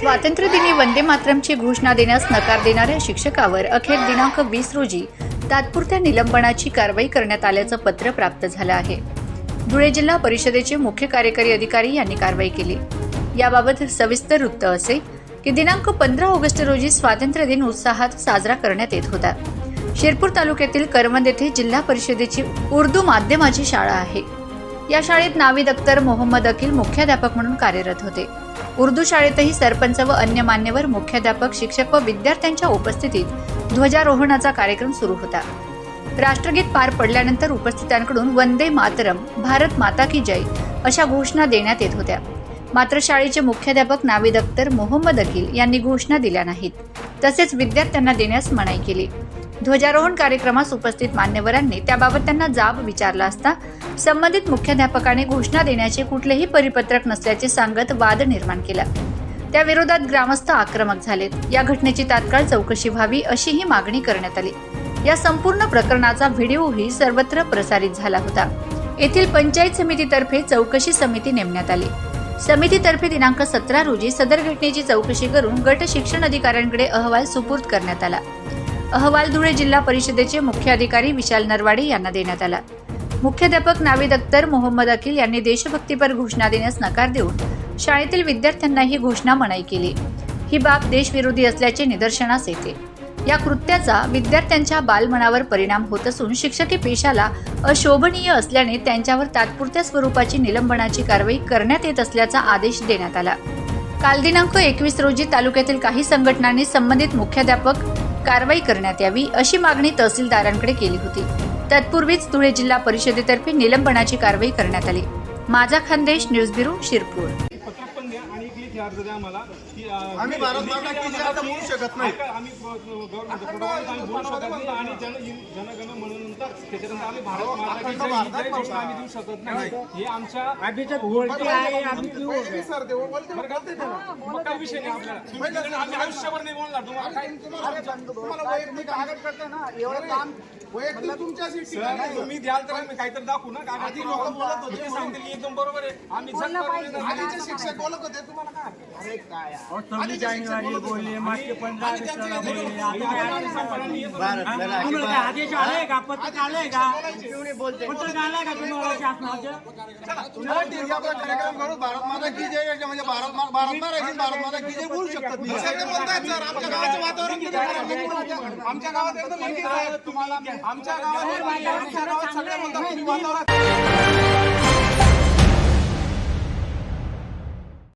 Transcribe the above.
स्वातंत्र्यदिनी वंदे मातरमची घोषणा देण्यास नकार देणाऱ्या शिक्षकावर अखेर दिनांक वीस रोजी तात्पुरत्या निलंबनाची कारवाई करण्यात आल्याचं पत्र प्राप्त झालं आहे. धुळे जिल्हा परिषदेचे मुख्य कार्यकारी अधिकारी यांनी कारवाई केली. याबाबत सविस्तर वृत्त असे की दिनांक पंधरा ऑगस्ट रोजी स्वातंत्र्य दिन उत्साहात साजरा करण्यात येत होता. शिरपूर तालुक्यातील करवंद येथे जिल्हा परिषदेची उर्दू माध्यमाची शाळा आहे. या शाळेत नावीद अख्तर मोहम्मद अकील मुख्याध्यापक म्हणून कार्यरत होते. उर्दू शाळेतही सरपंच व अन्य मान्यवर मुख्याध्यापक शिक्षक व विद्यार्थ्यांच्या उपस्थितीत ध्वजारोहणाचा कार्यक्रम सुरू होता. राष्ट्रगीत पार पडल्यानंतर उपस्थितांकडून वंदे मातरम भारत माता की जय अशा घोषणा देण्यात येत होत्या. मात्र शाळेचे मुख्याध्यापक नावीद अख्तर मोहम्मद अकील यांनी घोषणा दिल्या नाहीत. तसेच विद्यार्थ्यांना देण्यास मनाई केली. ध्वजारोहण कार्यक्रमास उपस्थित मान्यवरांनी त्याबाबत त्यांना जाब विचारला असता संबंधित मुख्याध्यापकाने घोषणा देण्याचे कुठलेही परिपत्रक नसल्याचे सांगत वाद निर्माण केला. त्याविरोधात ग्रामस्थ आक्रमक झालेत या घटनेची तात्काळ चौकशी व्हावी अशीही मागणी करण्यात आली. या संपूर्ण प्रकरणाचा व्हिडिओही सर्वत्र प्रसारित झाला होता. येथील पंचायत समितीतर्फे चौकशी समिती नेमण्यात आली. समितीतर्फे दिनांक सतरा रोजी सदर घटनेची चौकशी करून गट शिक्षण अधिकाऱ्यांकडे अहवाल सुपूर्द करण्यात आला. अहवाल धुळे जिल्हा परिषदेचे मुख्य अधिकारी विशाल नरवाडे यांना देण्यात आला. मुख्याध्यापक नावीद अख्तर मोहम्मद अखिल यांनी देशभक्तीपर घोषणा देण्यास नकार देऊन शाळेतील विद्यार्थ्यांना ही घोषणा मनाई केली. ही बाब देशविरोधी असल्याचे निदर्शनास येते. या कृत्याचा विद्यार्थ्यांच्या बालमनावर परिणाम होत असून शिक्षकी पेशाला अशोभनीय असल्याने त्यांच्यावर तात्पुरत्या स्वरूपाची निलंबनाची कारवाई करण्यात येत असल्याचा आदेश देण्यात आला. काल दिनांक एकवीस रोजी तालुक्यातील काही संघटनांनी संबंधित मुख्याध्यापक कारवाई करण्यात यावी अशी मागणी तहसीलदारांकडे केली होती. तत्पूर्वीच धुळे जिल्हा परिषदेतर्फे निलंबनाची कारवाई करण्यात आली. माझा खानदेश न्यूज ब्युरो शिरपूर. आम्ही भारत माता की जय आता बोलू शकत नाही. आम्ही गव्हर्नमेंट प्रोटोकॉल आम्ही बोलू शकत नाही आणि जन जनगण म्हणून नंतर त्याच्यानंतर आम्ही भारत माता की जय ही आम्ही देऊ शकत नाही. हे आमच्या हो सर ते बोलते बरं का? मग काही विषय नाही आपल्याला आम्ही आयुष्यभर नाही बोलणार. तुम्हाला काय तुम्हाला वैयक्तिक कागद करते ना एवढं काम वैयक्तिक तुमच्यासाठी सर तुम्ही द्याल तर आम्ही काहीतरी दाखवू ना. आधी लोकं बोलत होते. सांगितलं एकदम बरोबर आहे. आम्ही शिक्षक बोलत होते तुम्हाला काय? अरे काय और छब्बीस जानेवारी बोलले मार्च के पंधरा ऑगस्टला बोलले आता काय आदेश आले? तुम्हाला काय आदेश आले का पत्रक आले का पत्रक आले का तुम्हाला शासनाचं तुम्हाला ठीक आहे, आपला कार्यक्रम करू भारत माता की जय याच्या म्हणजे भारत मा- भारत माता आहे, भारत माता की जय बोलू शकतात तुम्ही. सगळे बोलतायत सर आमच्या गावाचं वातावरण गावात एकदम तुम्हाला आमच्या गावात आमच्या गावात सगळे म्हणतात तुम्ही वातावरण